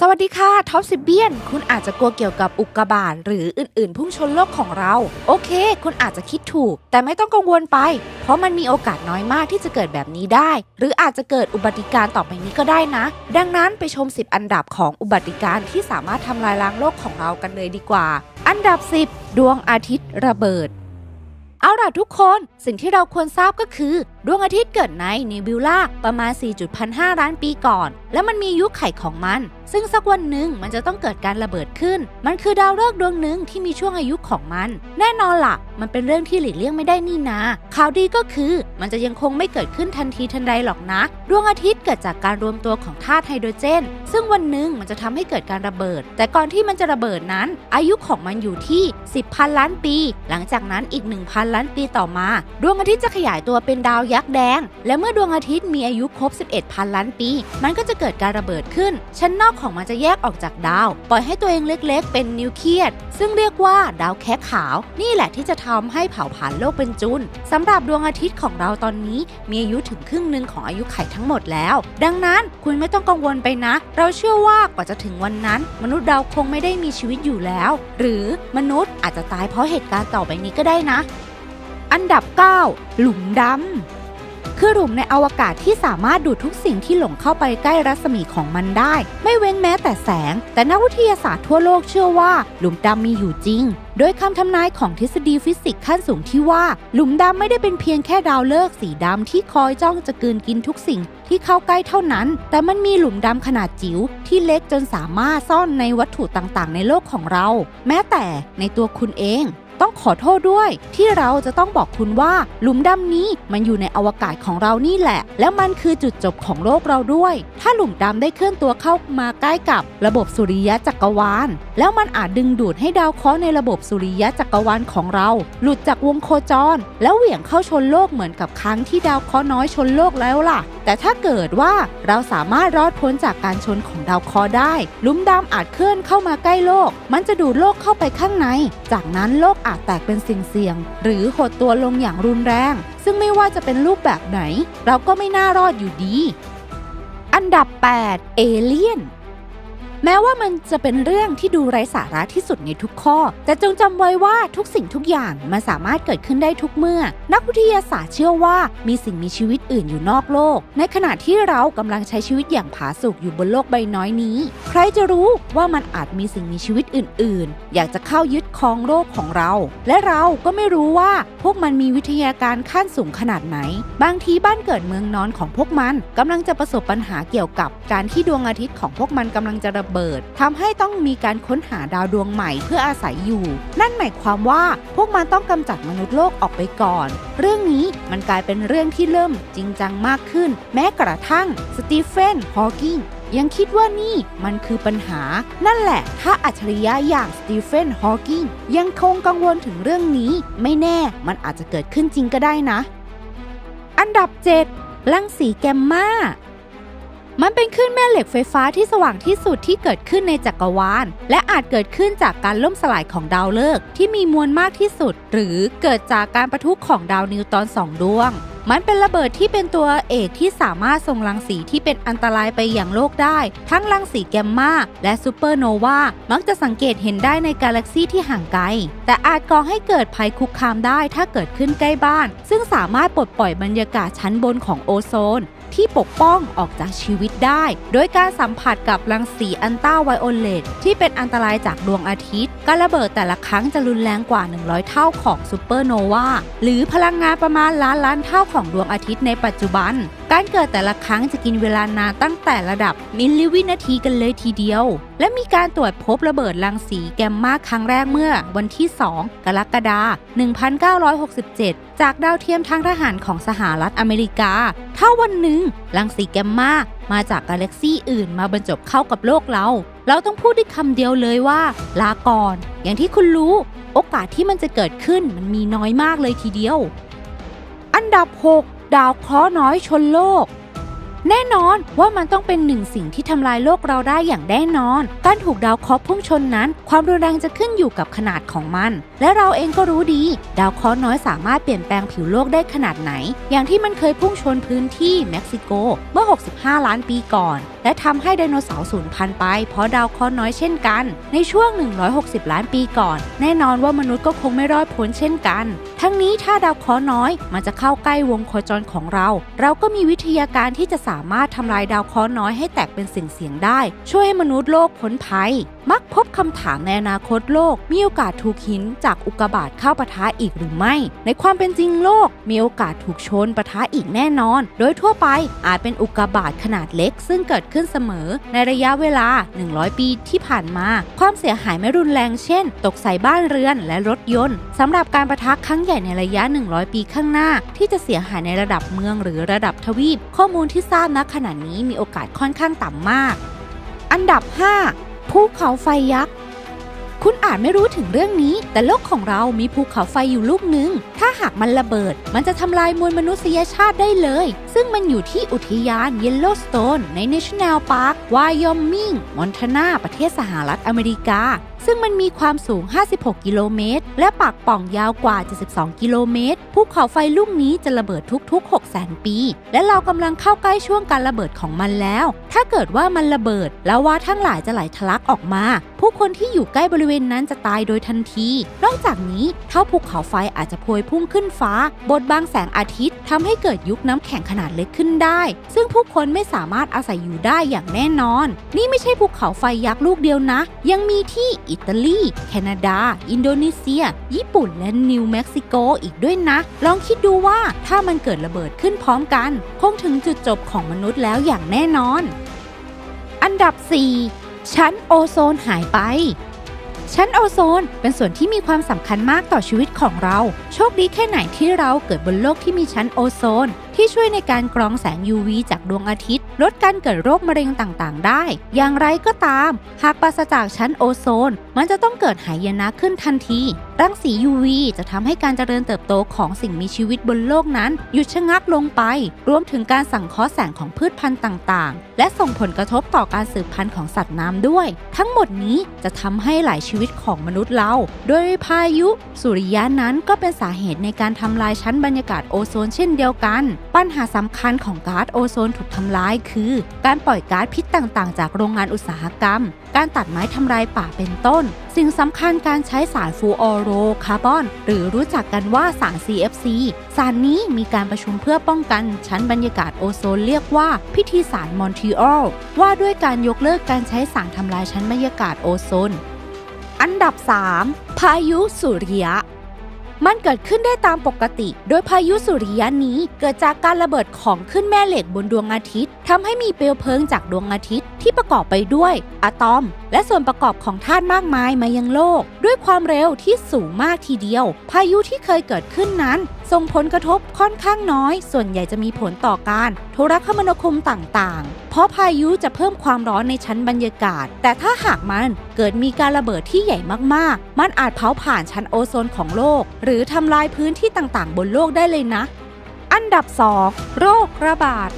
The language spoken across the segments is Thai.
สวัสดีค่ะท็อปสิบเบียน คุณอาจจะกลัวเกี่ยวกับอุกกาบาตหรืออื่นๆ พุ่งชนโลกของเรา โอเค คุณอาจจะคิดถูก แต่ไม่ต้องกังวลไป เพราะมันมีโอกาสน้อยมากที่จะเกิดแบบนี้ได้ หรืออาจจะเกิดอุบัติการ์ต่อไปนี้ก็ได้นะ ดังนั้นไปชม 10 อันดับของอุบัติการ์ที่สามารถทำลายล้างโลกของเรากันเลยดีกว่า อันดับ 10 ดวงอาทิตย์ระเบิดเอาล่ะทุกคน สิ่งที่เราควรทราบก็คือ ดวงอาทิตย์เกิดในนิบิวลาประมาณ4.5ล้านปีก่อน และมันมียุคไข่ของมัน ซึ่งสักวันหนึ่งมันจะต้องเกิดการระเบิดขึ้น มันคือดาวฤกษ์ดวงหนึ่งที่มีช่วงอายุของมัน แน่นอนล่ะ มันเป็นเรื่องที่หลีกเลี่ยงไม่ได้นี่นาข่าวดีก็คือมันจะยังคงไม่เกิดขึ้นทันทีทันใดหรอกนะ ดวงอาทิตย์เกิดจากการรวมตัวของธาตุไฮโดรเจน ซึ่งวันหนึ่งมันจะทำให้เกิดการระเบิด แต่ก่อนที่มันจะระเบิดนั้น อายุของมันอยู่ที่ 10พันล้านปี หลังจากนั้นอีก 1,000 ล้านปีต่อมา ดวงอาทิตย์จะขยายตัวเป็นดาวยักษ์แดง และเมื่อดวงอาทิตย์มีอายุครบ 11 พันล้านปี มันก็จะเกิดการระเบิดขึ้น ชั้นนอกของมันจะแยกออกจากดาว ปล่อยให้ตัวเองเล็กๆ เป็นนิวเคลียสซึ่งเรียกว่าดาวแคะขาว นี่แหละที่จะทำให้เผาผลาญโลกเป็นจุลสำหรับดวงอาทิตย์ของเราตอนนี้ มีอายุถึงครึ่งหนึ่งของอายุไขทั้งหมดแล้ว ดังนั้นคุณไม่ต้องกังวลไปนะ เราเชื่อว่ากว่าจะถึงวันนั้น มนุษย์เราคงไม่ได้มีชีวิตอยู่แล้ว หรือมนุษย์อาจจะตายเพราะเหตุการณ์ต่อไปนี้ก็ได้นะ อันดับ 9 หลุมดำ คือหลุมในอวกาศที่สามารถดูดทุกสิ่งที่หลงเข้าไปใกล้รัศมีของมันได้ ไม่เว้นแม้แต่แสง แต่นักวิทยาศาสตร์ทั่วโลกเชื่อว่า หลุมดำมีอยู่จริง โดยคำทำนายของทฤษฎีฟิสิกส์ขั้นสูงที่ว่า หลุมดำไม่ได้เป็นเพียงแค่ดาวฤกษ์สีดำที่คอยจ้องจะกืนกินทุกสิ่งที่เข้าใกล้เท่านั้น แต่มันมีหลุมดำขนาดจิ๋วที่เล็กจนสามารถซ่อนในวัตถุต่างๆ ในโลกของเรา แม้แต่ในตัวคุณเอง ต้องขอโทษด้วย ที่เราจะต้องบอกคุณว่าหลุมดำนี้มันอยู่ในอวกาศของเรานี่แหละ และมันคือจุดจบของโลกเราด้วย ถ้าหลุมดำได้เคลื่อนตัวเข้ามาใกล้กับระบบสุริยะจักรวาล แล้วมันอาจดึงดูดให้ดาวเคราะห์ในระบบสุริยะจักรวาลของเรา หลุดจากวงโคจร แล้วเหวี่ยงเข้าชนโลกเหมือนกับครั้งที่ดาวเคราะห์น้อยชนโลกแล้วล่ะ แต่ถ้าเกิดว่าเราสามารถรอดพ้นจากการชนของดาวเคราะห์ได้ ลุมดำอาจเคลื่อนเข้ามาใกล้โลก มันจะดูดโลกเข้าไปข้างใน จากนั้นโลกอาจแตกเป็นสิ่งเสี่ยง หรือหดตัวลงอย่างรุนแรง ซึ่งไม่ว่าจะเป็นรูปแบบไหน เราก็ไม่น่ารอดอยู่ดี อันดับ 8 เอเลี่ยน แม้ว่ามันจะเป็นเรื่องที่ดูไร้สาระที่สุดในทุกข้อ แต่จงจำไว้ว่าทุกสิ่งทุกอย่างมันสามารถเกิดขึ้นได้ทุกเมื่อ นักวิทยาศาสตร์เชื่อว่ามีสิ่งมีชีวิตอื่นอยู่นอกโลก ในขณะที่เรากำลังใช้ชีวิตอย่างผาสุกอยู่บนโลกใบน้อยนี้ ใครจะรู้ว่ามันอาจมีสิ่งมีชีวิตอื่น ๆ อยากจะเข้ายึดครองโลกของเรา และเราก็ไม่รู้ว่าพวกมันมีวิทยาการขั้นสูงขนาดไหน บางทีบ้านเกิดเมืองนอนของพวกมันกำลังจะประสบปัญหาเกี่ยวกับการที่ดวงอาทิตย์ของพวกมันกำลังจะระเบิดทำให้ต้องมีการค้นหาดาวดวงใหม่เพื่ออาศัยอยู่ นั่นหมายความว่าพวกมันต้องกำจัดมนุษย์โลกออกไปก่อน เรื่องนี้มันกลายเป็นเรื่องที่เริ่มจริงจังมากขึ้น แม้กระทั่งสตีเฟนฮอว์กิงยังคิดว่านี่มันคือปัญหา นั่นแหละ ถ้าอัจฉริยะอย่างสตีเฟน ฮอว์กิงยังคงกังวลถึงเรื่องนี้ ไม่แน่มันอาจจะเกิดขึ้นจริงก็ได้นะ อันดับ 7 รังสีแกมมา มันเป็นคลื่นแม่เหล็กไฟฟ้าที่สว่างที่สุดที่เกิดขึ้นในจักรวาล และอาจเกิดขึ้นจากการล่มสลายของดาวฤกษ์ที่มีมวลมากที่สุด หรือเกิดจากการประทุของดาวนิวตอนสองดวง มันเป็นระเบิดที่เป็นตัวเอกที่สามารถส่งรังสีที่เป็นอันตรายไปอย่างโลกได้ ทั้งรังสีแกมมาและซูเปอร์โนวา มักจะสังเกตเห็นได้ในกาแล็กซีที่ห่างไกล แต่อาจก่อให้เกิดภัยคุกคามได้ถ้าเกิดขึ้นใกล้บ้าน ซึ่งสามารถปลดปล่อยบรรยากาศชั้นบนของโอโซน ที่ปกป้องออกจากชีวิตได้ โดยการสัมผัสกับรังสีอันต้าไวโอเลตที่เป็นอันตรายจากดวงอาทิตย์ การระเบิดแต่ละครั้งจะรุนแรงกว่า 100 เท่าของซูเปอร์โนวาหรือพลังงานประมาณล้านล้านเท่าของดวงอาทิตย์ในปัจจุบัน การเกิดแต่ละครั้งจะกินเวลานานตั้งแต่ระดับมิลลิวินาทีกันเลยทีเดียว และมีการตรวจพบระเบิดรังสีแกมมาครั้งแรกเมื่อวันที่ 2 กรกฎาคม 1967 จากดาวเทียมทางทหารของสหรัฐอเมริกา ถ้าวันหนึ่งรังสีแกมมามาจากกาแล็กซี่อื่นมาบรรจบเข้ากับโลกเรา เราต้องพูดด้วยคำเดียวเลยว่า ลาก่อน อย่างที่คุณรู้ โอกาสที่มันจะเกิดขึ้นมันมีน้อยมากเลยทีเดียว อันดับ 6 ดาวเคราะห์น้อยชนโลก แน่นอนว่ามันต้องเป็นหนึ่งสิ่งที่ทำลายโลกเราได้อย่างแน่นอน การถูกดาวเคราะห์พุ่งชนนั้น ความรุนแรงจะขึ้นอยู่กับขนาดของมันและเราเองก็รู้ดี ดาวเคราะห์น้อยสามารถเปลี่ยนแปลงผิวโลกได้ขนาดไหน อย่างที่มันเคยพุ่งชนพื้นที่เม็กซิโกเมื่อ 65 ล้านปีก่อน และทำให้ไดโนเสาร์สูญพันธุ์ไปเพราะดาวเคราะห์น้อยเช่นกัน ในช่วง 160 ล้านปีก่อน แน่นอนว่ามนุษย์ก็คงไม่รอดพ้นเช่นกัน ทั้งนี้ถ้าดาวเคราะห์น้อย มันจะเข้าใกล้วงโคจรของเรา เราก็มีวิทยาการที่จะสามารถทำลายดาวเคราะห์น้อยให้แตกเป็นสิ่งเสียงได้ ช่วยให้มนุษย์โลกพ้นภัย มักพบคำถามในอนาคตโลก มีโอกาสถูกหินจากอุกกาบาตเข้าปะทะอีกหรือไม่ ในความเป็นจริงโลก มีโอกาสถูกชนปะทะอีกแน่นอน โดยทั่วไปอาจเป็นอุกกาบาตขนาดเล็ก ซึ่งเกิดขึ้นเสมอ ในระยะเวลา 100 ปีที่ผ่านมา ความเสียหายไม่รุนแรงเช่น ตกใส่บ้านเรือนและรถยนต์สำหรับการประทะครั้งใหญ่ในระยะ 100 ปีข้างหน้า ที่จะเสียหายในระดับเมืองหรือระดับทวีป ข้อมูลที่ทราบณขณะนี้มีโอกาสค่อนข้างต่ำมาก อันดับ 5 ภูเขาไฟยักษ์ คุณอาจไม่รู้ถึงเรื่องนี้ แต่โลกของเรามีภูเขาไฟอยู่ลูกหนึ่งถ้าหากมันระเบิด มันจะทำลายมวลมนุษยชาติได้เลย ซึ่งมันอยู่ที่อุทยานเยลโลสโตนใน National Park วายอมมิงมอนทานาประเทศสหรัฐอเมริกา ซึ่งมันมีความสูง 56 กิโลเมตร และปากป่องยาวกว่า 72 กิโลเมตร ภูเขาไฟลูกนี้จะระเบิดทุกๆ 6 0 0 0 0 ปี และเรากำลังเข้าใกล้ช่วงการระเบิดของมันแล้ว ถ้าเกิดว่ามันระเบิด แล้วว่าทั้งหลายจะไหลทะลักออกมา ผู้คนที่อยู่ใกล้บริเวณนั้นจะตายโดยทันที นอกจากนี้เท่าภูเขาไฟอาจจะพวยพุ่งขึ้นฟ้า บดบังแสงอาทิตย์ทำให้เกิดยุคน้ำแข็งขนาดเล็กขึ้นได้ ซึ่งผู้คนไม่สามารถอาศัยอยู่ได้อย่างแน่นอน นี่ไม่ใช่ภูเขาไฟยักษ์ลูกเดียวนะ ยังมีที่อิอิตาลี แคนาดา อินโดนีเซีย ญี่ปุ่น และนิวเม็กซิโกอีกด้วยนะ ลองคิดดูว่าถ้ามันเกิดระเบิดขึ้นพร้อมกัน คงถึงจุดจบของมนุษย์แล้วอย่างแน่นอน อันดับ 4 ชั้นโอโซนหายไปชั้นโอโซนเป็นส่วนที่มีความสำคัญมากต่อชีวิตของเรา โชคดีแค่ไหนที่เราเกิดบนโลกที่มีชั้นโอโซน ที่ช่วยในการกรองแสง UV จากดวงอาทิตย์ ลดการเกิดโรคมะเร็งต่างๆ ได้ อย่างไรก็ตาม หากปราศจากชั้นโอโซน มันจะต้องเกิดหายนะขึ้นทันที รังสี UV จะทำให้การเจริญเติบโตของสิ่งมีชีวิตบนโลกนั้น หยุดชะงักลงไป รวมถึงการสั่งเคราะห์แสงของพืชพันธุ์ต่างๆ และส่งผลกระทบต่อการสืบพันธุ์ของสัตว์น้ำด้วย ทั้งหมดนี้จะทำให้หลายชีวิตของมนุษย์เรา โดยพายุ สุริยะนั้นก็เป็นสาเหตุในการทำลายชั้นบรรยากาศโอโซนเช่นเดียวกัน ปัญหาสำคัญของก๊าซโอโซนถูกทำลายคือ การปล่อยก๊าซพิษต่างๆ จากโรงงานอุตสาหกรรม การตัดไม้ทำลายป่าเป็นต้น สิ่งสำคัญการใช้สารฟูออโรคาร์บอน หรือรู้จักกันว่าสาร CFC สารนี้มีการประชุมเพื่อป้องกันชั้นบรรยากาศโอโซนเรียกว่าพิธีสารมอนทรีออลว่าด้วยการยกเลิกการใช้สารทำลายชั้นบรรยากาศโอโซน อันดับ 3 พายุสุริยะ มันเกิดขึ้นได้ตามปกติ โดยพายุสุริยะนี้เกิดจากการระเบิดของขึ้นแม่เหล็กบนดวงอาทิตย์ทำให้มีเปลวเพลิงจากดวงอาทิตย์ที่ประกอบไปด้วยอะตอม และส่วนประกอบของธาตุมากมายมายังโลก ด้วยความเร็วที่สูงมากทีเดียว พายุที่เคยเกิดขึ้นนั้น ส่งผลกระทบค่อนข้างน้อย ส่วนใหญ่จะมีผลต่อการโทรคมนาคมต่างๆ เพราะพายุจะเพิ่มความร้อนในชั้นบรรยากาศ แต่ถ้าหากมันเกิดมีการระเบิดที่ใหญ่มากๆ มันอาจเผาผ่านชั้นโอโซนของโลก หรือทำลายพื้นที่ต่างๆ บนโลกได้เลยนะ อันดับ 2 โรคระบาด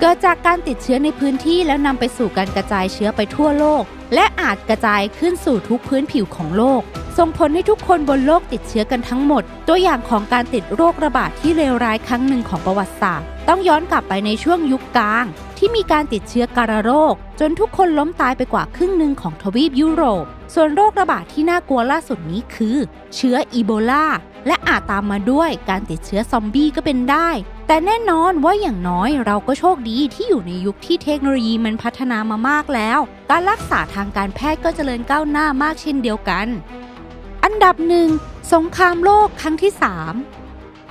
เกิดจากการติดเชื้อในพื้นที่แล้วนำไปสู่การกระจายเชื้อไปทั่วโลก และอาจกระจายขึ้นสู่ทุกพื้นผิวของโลก ส่งผลให้ทุกคนบนโลกติดเชื้อกันทั้งหมด ตัวอย่างของการติดโรคระบาดที่เลวร้ายครั้งหนึ่งของประวัติศาสตร์ ต้องย้อนกลับไปในช่วงยุคกลาง ที่มีการติดเชื้อการะโรค จนทุกคนล้มตายไปกว่าครึ่งหนึ่งของทวีปยุโรป ส่วนโรคระบาดที่น่ากลัวล่าสุดนี้คือ เชื้ออีโบลาและอาจตามมาด้วยการติดเชื้อซอมบี้ก็เป็นได้ แต่แน่นอนว่าอย่างน้อยเราก็โชคดีที่อยู่ในยุคที่เทคโนโลยีมันพัฒนามามากแล้ว การรักษาทางการแพทย์ก็เจริญก้าวหน้ามากเช่นเดียวกัน อันดับหนึ่งสงครามโลกครั้งที่สาม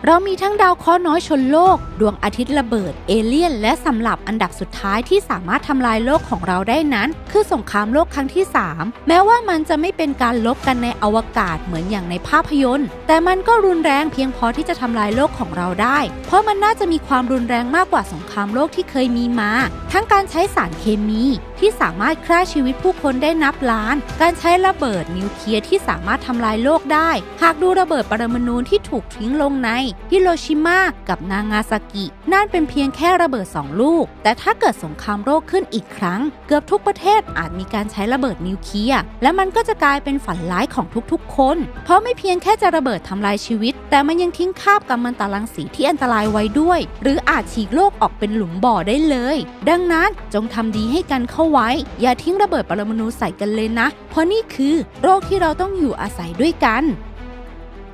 เรามีทั้งดาวเคราะห์น้อยชนโลก ดวงอาทิตย์ระเบิด เอเลี่ยน และสำหรับอันดับสุดท้ายที่สามารถทำลายโลกของเราได้นั้น คือสงครามโลกครั้งที่ 3 แม้ว่ามันจะไม่เป็นการลบกันในอวกาศเหมือนอย่างในภาพยนตร์ แต่มันก็รุนแรงเพียงพอที่จะทำลายโลกของเราได้ เพราะมันน่าจะมีความรุนแรงมากกว่าสงครามโลกที่เคยมีมา ทั้งการใช้สารเคมีที่สามารถฆ่าชีวิตผู้คนได้นับล้าน การใช้ระเบิดนิวเคลียร์ที่สามารถทำลายโลกได้ หากดูระเบิดปรมาณูที่ถูกทิ้งลงในฮิโรชิมากับนางาซากินั่นเป็นเพียงแค่ระเบิดสองลูก แต่ถ้าเกิดสงครามโลกขึ้นอีกครั้ง เกือบทุกประเทศอาจมีการใช้ระเบิดนิวเคลียร์และมันก็จะกลายเป็นฝันร้ายของทุกๆ คน เพราะไม่เพียงแค่จะระเบิดทำลายชีวิต แต่มันยังทิ้งคราบกัมมันตรังสีที่อันตรายไว้ด้วย หรืออาจฉีกโลกออกเป็นหลุมบ่อได้เลย ดังนั้นจงทำดีให้กันเข้าไว้ อย่าทิ้งระเบิดปรมาณูใส่กันเลยนะ เพราะนี่คือโรคที่เราต้องอยู่อาศัยด้วยกัน